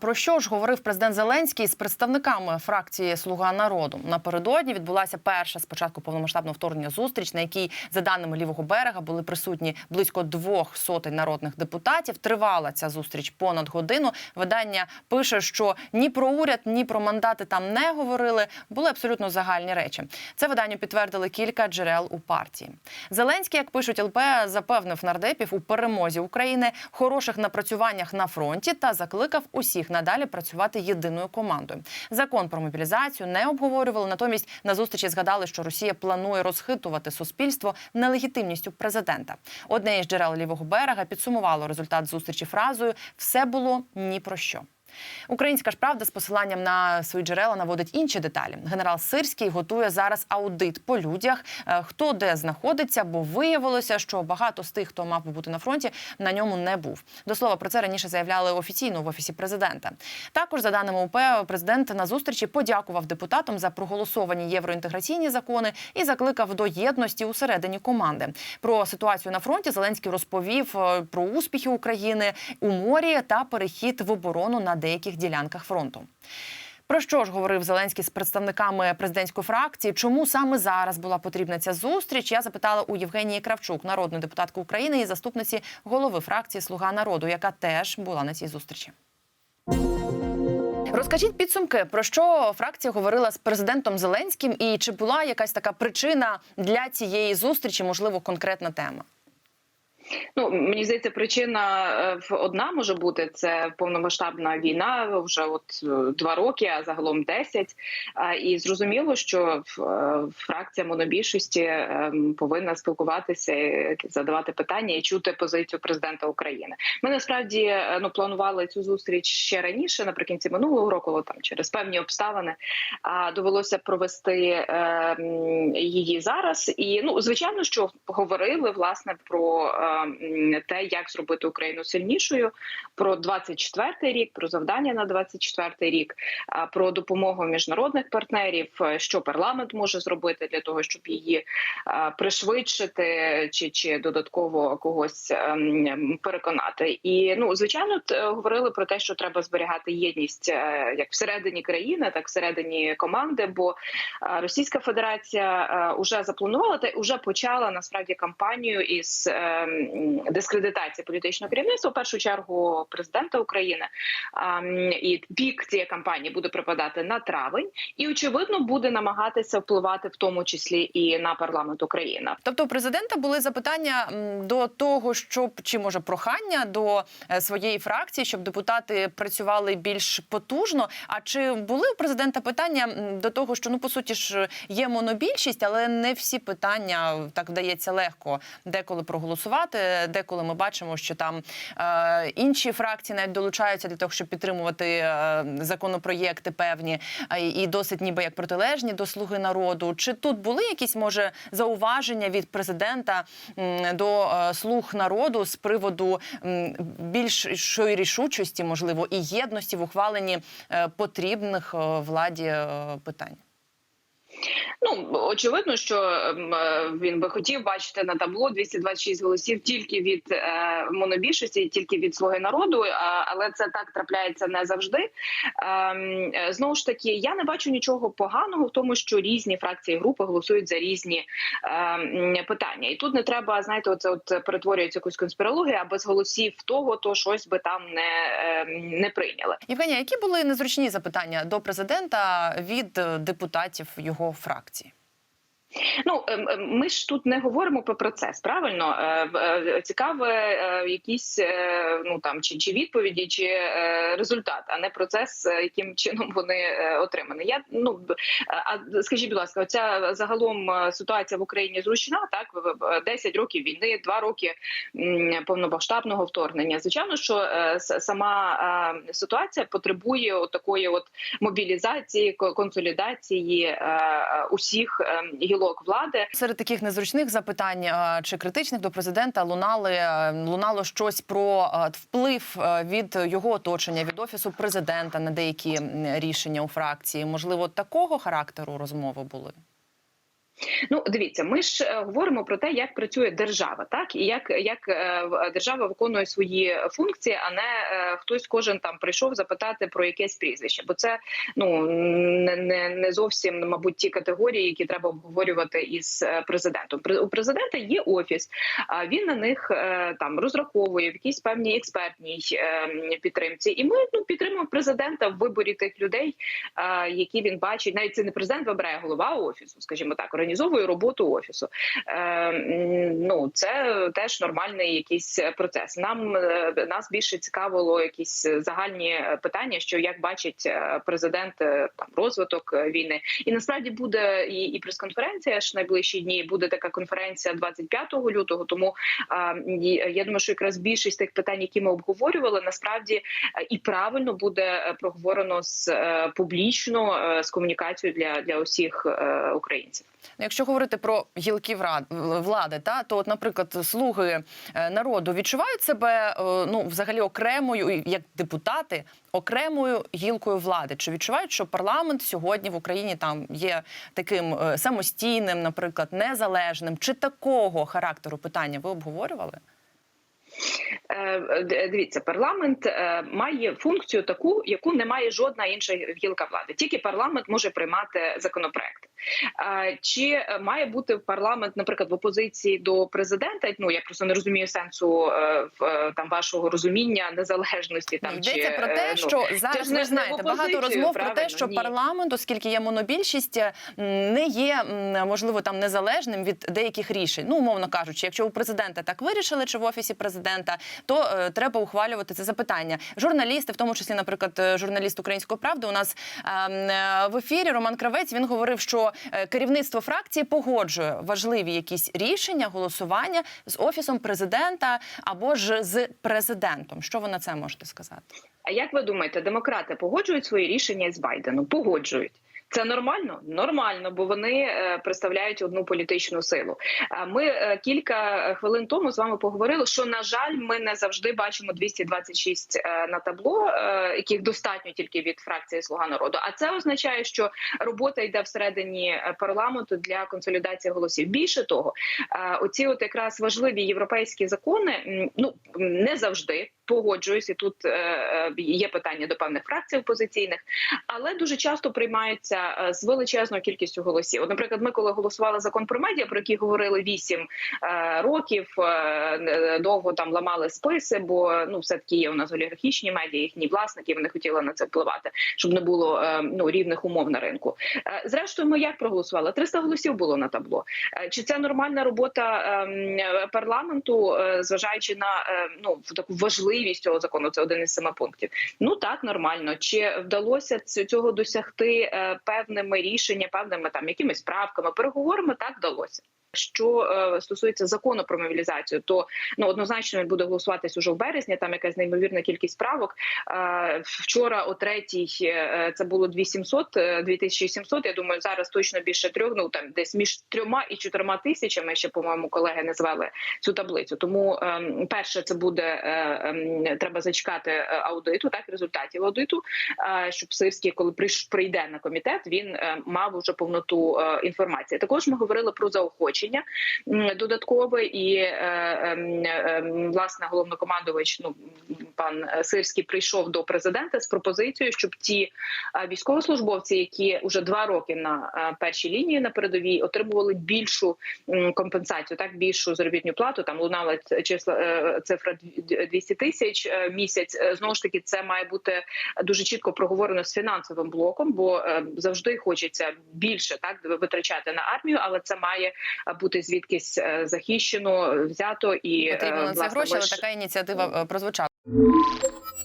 про що ж говорив президент Зеленський з представниками фракції Слуга народу? Напередодні відбулася перша спочатку повномасштабного вторгнення зустріч, на якій, за даними лівого берега, були присутні близько двох сотень народних депутатів. Тривала ця зустріч понад годину. Видання пише, що ні про уряд, ні про мандати там не говорили. Були абсолютно загальні речі. Це виданню підтвердили кілька джерел у партії. Зеленський, як пишуть ЛП, запевнив нардепів у перемозі України, хороших напрацюваннях на фронті та закликав усіх надалі працювати єдиною командою. Закон про мобілізацію не обговорювали. Натомість на зустрічі згадали, що Росія планує розхитувати суспільство нелегітимністю президента. Одне із джерел лівого берега підсумувало результат зустрічі фразою Все було ні про що. Українська ж правда з посиланням на свої джерела наводить інші деталі. Генерал Сирський готує зараз аудит по людях, е, хто де знаходиться, бо виявилося, що багато з тих, хто мав би бути на фронті, на ньому не був. До слова про це раніше заявляли офіційно в офісі президента. Також за даними УП, президент на зустрічі подякував депутатам за проголосовані євроінтеграційні закони і закликав до єдності усередині команди. Про ситуацію на фронті Зеленський розповів е, про успіхи України у морі та перехід в оборону на деяких ділянках фронту. Про що ж говорив Зеленський з представниками президентської фракції? Чому саме зараз була потрібна ця зустріч? Я запитала у Євгенії Кравчук, народної депутатки України і заступниці голови фракції Слуга народу, яка теж була на цій зустрічі. Розкажіть підсумки, про що фракція говорила з президентом Зеленським, і чи була якась така причина для цієї зустрічі, можливо, конкретна тема? Ну мені здається, причина е, в- одна може бути це повномасштабна війна вже от е, два роки, а загалом 10. А, І зрозуміло, що е, фракція монобільшості е, повинна спілкуватися, задавати питання і чути позицію президента України. Ми насправді ну планували цю зустріч ще раніше, наприкінці минулого року, там через певні обставини. А довелося провести е, її зараз. І ну звичайно, що говорили власне про е, м, те, як зробити Україну сильнішою, про 24-й рік, про завдання на 24-й рік, про допомогу міжнародних партнерів, е, що парламент може зробити для того, щоб її пришвидшити чи, чи додатково когось ем, переконати. І ну звичайно, т- говорили про те, що треба зберігати єдність е, як всередині країни, так всередині команди. Бо е, Російська Федерація вже запланувала та вже почала насправді кампанію із ем, дискредитації політичного керівництва. В першу чергу президента України і пік цієї кампанії буде припадати на травень, і очевидно буде намагатися впливати в тому числі і на парламент України. Тобто у президента були запитання до того, щоб чи може прохання до е, своєї фракції, щоб депутати працювали більш потужно. А чи були у президента питання до того, що ну по суті ж є монобільшість, але не всі питання так вдається легко деколи проголосувати. Деколи ми бачимо, що там е, інші фракції навіть долучаються для того, щоб підтримувати е, законопроєкти певні і- і досить ніби як протилежні до слуги народу. Чи тут були якісь може зауваження від президента м, до е, слуг народу з приводу м, більшої рішучості, можливо, і єдності в ухваленні е, потрібних е, владі е, питань? Ну очевидно, що ем, е, він би хотів бачити на табло 226 голосів тільки від е, монобільшості, тільки від слуги народу. але це так трапляється не завжди. Ем, е, знову ж таки, я не бачу нічого поганого в тому, що різні фракції групи голосують за різні ем, питання. І тут не треба знаєте, оце от перетворюється якусь конспірологію, а без голосів того, то щось би там не, не прийняли. Євгенія, які були незручні запитання до президента від е, депутатів його фракції? Ну ем, ем, ми ж тут не говоримо про процес. Правильно Е, е, цікаве е, якісь ну там чи, чи відповіді, чи результат, а не процес, яким чином вони отримані. Я ну а скажіть, будь ласка, оця загалом ситуація в Україні зручна. Так В- в- 10 років війни, 2 роки повномасштабного вторгнення. Звичайно, що сама ситуація потребує от такої от мобілізації, консолідації усіх е, гілок влади. Серед таких незручних запитань е, чи критичних до президента лунали е, лунало щось про е, вплив від його оточення, від офісу президента на деякі рішення у фракції. Можливо, такого характеру розмови були. Ну, дивіться, ми ж е, говоримо про те, як працює держава, так і як, як е, держава виконує свої функції, а не е, хтось кожен там прийшов запитати про якесь прізвище. Бо це ну не, не, зовсім мабуть ті категорії, які треба обговорювати із е, президентом. У президента є офіс, а він на них е, там розраховує в якійсь певній експертній е, підтримці. І ми ну підтримуємо президента в виборі тих людей, е, які він бачить. Навіть це не президент вибирає голова офісу, скажімо так, організовує роботу офісу. Е, ну це теж нормальний якийсь процес. Нам е, нас більше цікавило якісь загальні питання, що як бачить е, президент там розвиток війни, і насправді буде і, і прес-конференція ж найближчі дні. Буде така конференція 25 лютого. Тому я думаю, що якраз більшість тих питань, які ми обговорювали, насправді і правильно буде проговорено з публічно з комунікацією для, для усіх українців. Ну, Якщо говорити про гілки влади, та то, от, наприклад, слуги е, народу відчувають себе е, ну взагалі окремою як депутати окремою гілкою влади. Чи відчувають, що парламент сьогодні в Україні там є таким е, самостійним, наприклад, незалежним? Чи такого характеру питання ви обговорювали? Е, д- Дивіться, парламент е, має функцію таку, яку не має жодна інша гілка влади. Тільки парламент може приймати законопроекти. Е, Чи е, має бути парламент, наприклад, в опозиції до президента? Ну я просто не розумію сенсу е, е, там вашого розуміння незалежності. Там Йдеться про е, те, ну, що зараз ви знаєте багато розмов про те, що Ні. парламент, оскільки є монобільшість, не є можливо там незалежним від деяких рішень. Ну, умовно кажучи, якщо у президента так вирішили, чи в офісі президента, то е, треба ухвалювати це запитання. Журналісти, в тому числі, наприклад, е, журналіст української правди, у нас ем, е, в ефірі Роман Кравець він говорив, що е, керівництво фракції погоджує важливі якісь рішення, голосування з офісом президента або ж з президентом. Що ви на це можете сказати? А як ви думаєте, демократи погоджують свої рішення з Байденом? Погоджують. Це нормально? Нормально, бо вони е, представляють одну політичну силу. А Ми е, кілька хвилин тому з вами поговорили, що на жаль, ми не завжди бачимо 226 е, на табло, е, яких достатньо тільки від фракції Слуга народу. А це означає, що робота йде всередині е, парламенту для консолідації голосів. Більше того, е, оці от якраз важливі європейські закони, ну не завжди погоджуюсь, і тут е, е, є питання до певних фракцій опозиційних, але дуже часто приймаються е, з величезною кількістю голосів. Наприклад, ми коли голосували закон про медіа, про який говорили 8 е, років, довго там ламали списи, бо ну все таки є у нас олігархічні медіа, їхні власники. Вони хотіли на це впливати, щоб не було ну рівних умов на ринку. Зрештою, ми як проголосували? 300 голосів було на табло. Чи це нормальна робота ем, парламенту, зважаючи на ну таку важливість цього закону? Це один із семи пунктів. Ну так нормально. Чи вдалося цього досягти е, певними рішеннями, певними там якимись правками, переговорами? Так вдалося. Що е, стосується закону про мобілізацію, то ну однозначно він буде голосуватись уже в березні. Там якась неймовірна кількість правок. Е, вчора о третій е, це було 2700, е, 2700, Я думаю, зараз точно більше трьох. Ну там десь між трьома і чотирма тисячами. Ще по-моєму колеги не звели цю таблицю. Тому ем, перше, це буде е, ем, треба зачекати е, аудиту, так результатів аудиту, е, щоб Сирський, коли прийде на комітет, він е, мав уже повноту е, інформації. Також ми говорили про заохочення м, додаткове, і е, ем, ем, власне головнокомандувач, ну пан е, Сирський, прийшов до президента з пропозицією, щоб ті е, військовослужбовці, які вже два роки на е, першій лінії на передовій, отримували більшу компенсацію, так більшу заробітну плату. Там лунала числа цифра дві- 200 тисяч місяць. Знову ж таки, це має бути дуже чітко проговорено з фінансовим блоком, бо завжди хочеться більше так витрачати на армію, але це має бути звідкись захищено, взято і Потрібно на це гроші, але така ініціатива е, Música